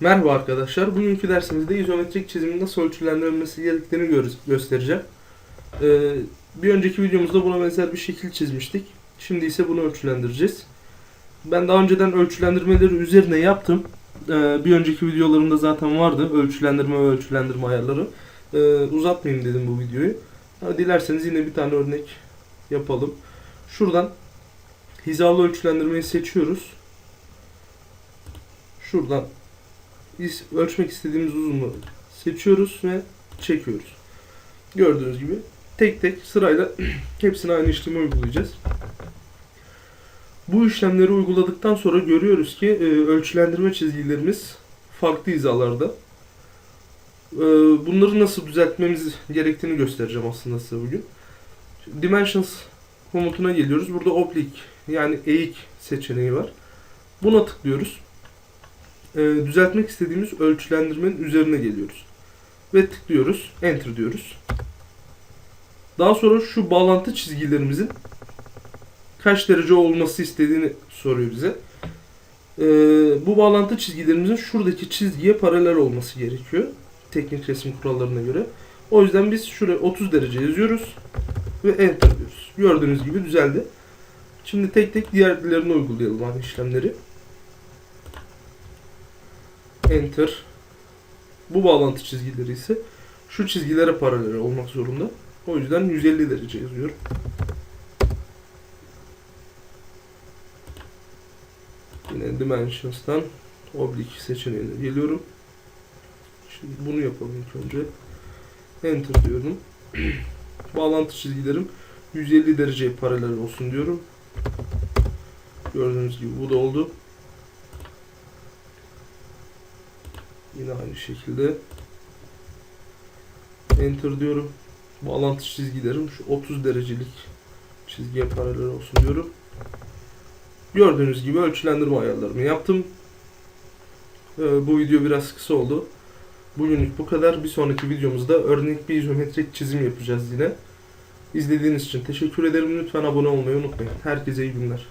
Merhaba arkadaşlar. Bugünkü dersimizde izometrik çizimin nasıl ölçülendirilmesi gerektiğini gö- göstereceğim. Ee, bir önceki videomuzda buna benzer bir şekil çizmiştik. Şimdi ise bunu ölçülendireceğiz. Ben daha önceden ölçülendirmeleri üzerine yaptım. Ee, bir önceki videolarımda zaten vardı ölçülendirme ve ölçülendirme ayarları. Ee, uzatmayayım dedim bu videoyu. Ha, dilerseniz yine bir tane örnek yapalım. Şuradan hizalı ölçülendirmeyi seçiyoruz. Şuradan biz ölçmek istediğimiz uzunluğu seçiyoruz ve çekiyoruz. Gördüğünüz gibi tek tek sırayla hepsine aynı işlemi uygulayacağız. Bu işlemleri uyguladıktan sonra görüyoruz ki e, ölçülendirme çizgilerimiz farklı hizalarda. E, bunları nasıl düzeltmemiz gerektiğini göstereceğim aslında size bugün. Dimensions komutuna geliyoruz. Burada oblique yani eğik seçeneği var. Buna tıklıyoruz e, düzeltmek istediğimiz ölçülendirmenin üzerine geliyoruz. Ve tıklıyoruz. Enter diyoruz. Daha sonra şu bağlantı çizgilerimizin kaç derece olması istediğini soruyor bize. E, bu bağlantı çizgilerimizin şuradaki çizgiye paralel olması gerekiyor. Teknik resim kurallarına göre. O yüzden biz şuraya 30 derece yazıyoruz ve enter diyoruz. Gördüğünüz gibi düzeldi. Şimdi tek tek diğerlerini uygulayalım aynı işlemleri. Enter. Bu bağlantı çizgileri ise şu çizgilere paralel olmak zorunda. O yüzden 150 derece yazıyorum. Yine Dimensions'tan Oblique seçeneğine geliyorum. Şimdi bunu yapalım ilk önce. Enter diyorum. bağlantı çizgilerim 150 dereceye paralel olsun diyorum. Gördüğünüz gibi bu da oldu. Yine aynı şekilde Enter diyorum. Bağlantı çizgilerim şu 30 derecelik çizgiye paralel olsun diyorum. Gördüğünüz gibi ölçülendirme ayarlarımı yaptım. Ee, bu video biraz kısa oldu. Bugünlük bu kadar. Bir sonraki videomuzda örnek bir izometrik çizim yapacağız yine. İzlediğiniz için teşekkür ederim. Lütfen abone olmayı unutmayın. Herkese iyi günler.